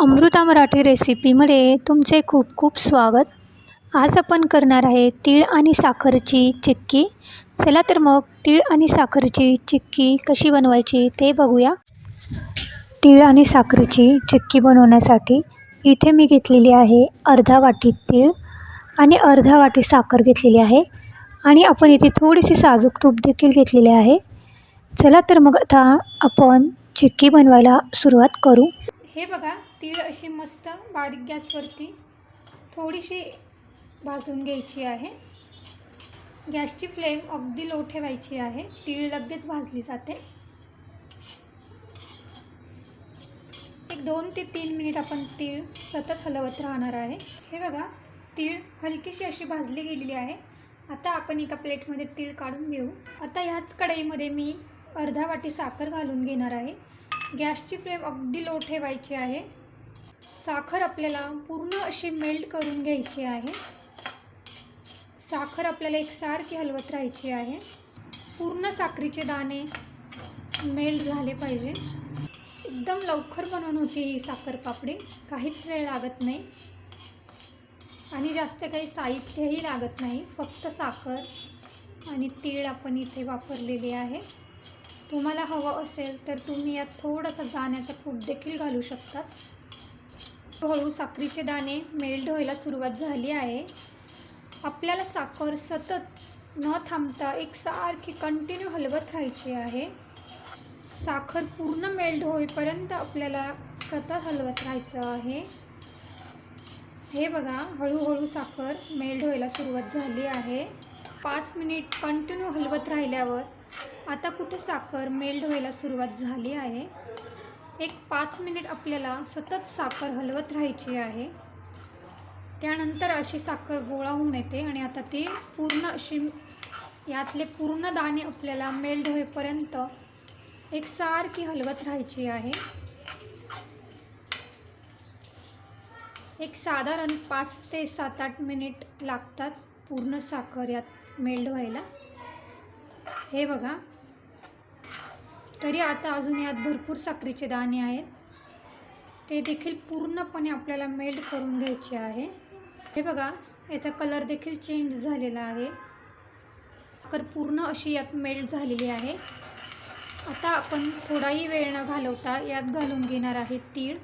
अमृता मराठी रेसिपीमध्ये तुमचे खूप खूप स्वागत. आज आपण करणार आहे तीळ आणि साखरची चिक्की. चला तर मग तीळ आणि साखरची चिक्की कशी बनवायची ते बघूया. तीळ आणि साखरेची चिक्की बनवण्यासाठी इथे मी घेतलेली आहे अर्धा वाटी तीळ आणि अर्धा वाटी साखर घेतलेली आहे. आणि आपण इथे थोडीशी साजूक तूप देखील घेतलेले आहे. चला तर मग आता आपण चिक्की बनवायला सुरुवात करू. हे बघा तीळ अशी मस्त बारीक गॅसवरती थोडीशी भाजून घ्यायची आहे. गॅसची फ्लेम अगदी लो ठेवायची आहे. तीळ लगेच भाजली जाते. एक दोन ते तीन मिनिट आपण तीळ सतत हलवत राहणार आहे. हे बघा तीळ हलकीशी अशी भाजली गेलेली आहे. आता आपण एका प्लेटमध्ये तीळ काढून घेऊ. आता ह्याच कढईमध्ये मी अर्धा वाटी साखर घालून घेणार आहे. गॅसची फ्लेम अगदी लो ठेवायची आहे. साखर आपल्याला पूर्ण अशी मेल्ट करून घ्यायची आहे. साखर आपल्याला एकसारखी हलवत राहायची आहे. पूर्ण साखरीचे दाणे मेल्ट झाले पाहिजे. एकदम लवकर बनवून होती ही साखर पापडी. काहीच वेळ लागत नाही. आणि जास्त काही साहित्यही लागत नाही. फक्त साखर आणि तीळ आपण इथे वापरलेले आहे. तुम्हाला हवं असेल तर तुम्ही यात थोडंसं दाण्याचा कूट देखील घालू शकतात. हळूहळू साखरीचे दाणे मेल्ट व्हायला सुरुवात झाली आहे. आपल्याला साखर सतत न थांबता एक सारखी कंटिन्यू हलवत राहायची आहे. साखर पूर्ण मेल्ट होईपर्यंत आपल्याला सतत हलवत राहायचं आहे. हे बघा हळूहळू साखर मेल्ट व्हायला सुरुवात झाली आहे. पाच मिनिट कंटिन्यू हलवत राहिल्यावर आता कुठे साखर मेल्ट व्हायला सुरुवात झाली आहे? एक पाच मिनिट आपल्याला सतत साखर हलवत राहायची आहे. त्यानंतर अशी साखर गोळा होऊन येते आणि आता ती पूर्ण अशी यातले पूर्ण दाणे आपल्याला मेल्ट होईपर्यंत एकसारखी हलवत राहायची आहे. एक साधारण पाच ते सात आठ मिनिट लागतात पूर्ण साखर यात मेल्ड व्हायला. हे बघा. तरी आता अजून यात भरपूर साखरेचे दाणे आहेत. ते देखील पूर्णपणे आपल्याला मेल्ट करून घ्यायचे आहे. हे बघा याचा कलर देखील चेंज झालेला आहे. साखर पूर्ण अशी यात मेल्ट झालेली आहे. आता आपण थोडाही वेळ न घालवता यात घालून घेणार आहे तीळ.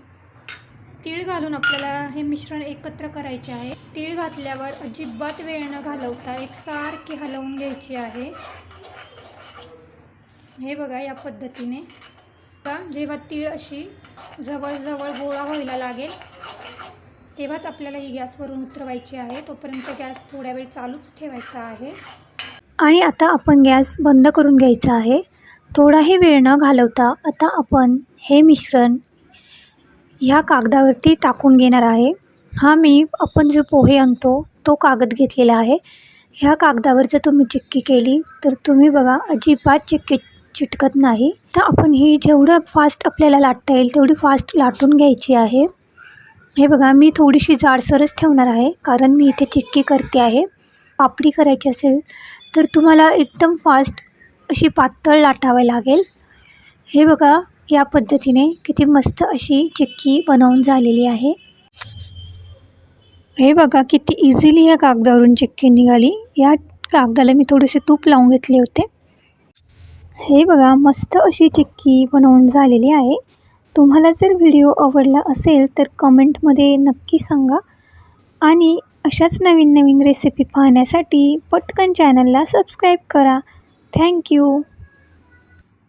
तीळ घालून आपल्याला हे मिश्रण एकत्र करायचे आहे. तीळ घातल्यावर अजिबात वेळ न घालवता एक सारखी हलवून घ्यायची आहे. हे बघा या पद्धतीने. का जेव्हा तीळ अशी जवळजवळ गोळा व्हायला लागेल तेव्हाच आपल्याला ही गॅसवरून उतरवायची आहे. तोपर्यंत गॅस थोड्या वेळ चालूच ठेवायचा आहे. आणि आता आपण गॅस बंद करून घ्यायचा आहे. थोडाही वेळ न घालवता आता आपण हे मिश्रण ह्या कागदावरती टाकून घेणार आहे. हा मी आपण जो पोहे आणतो तो कागद घेतलेला आहे. ह्या कागदावर जर तुम्ही चिक्की केली तर तुम्ही बघा अजिबात चिक्की चिटकत नाही. तर आपण ही जेवढं फास्ट आपल्याला लाटता येईल तेवढी फास्ट लाटून घ्यायची आहे. हे बघा मी थोडीशी जाडसरच ठेवणार आहे कारण मी इथे चिक्की करते आहे. पापडी करायची असेल तर तुम्हाला एकदम फास्ट अशी पातळ लाटावी लागेल. हे बघा या पद्धतीने किती मस्त अशी चिक्की बनवून झालेली आहे. हे बघा किती इझिली या कागदावरून चिक्की निघाली. या कागदाला मी थोडेसे तूप लावून घेतले होते. हे बघा मस्त अशी चिक्की बनवून झालेली आहे. तुम्हाला जर व्हिडिओ आवडला असेल तर कमेंटमध्ये नक्की सांगा. आणि अशाच नवीन नवीन रेसिपी पाहण्यासाठी पटकन चॅनलला सबस्क्राईब करा. थँक्यू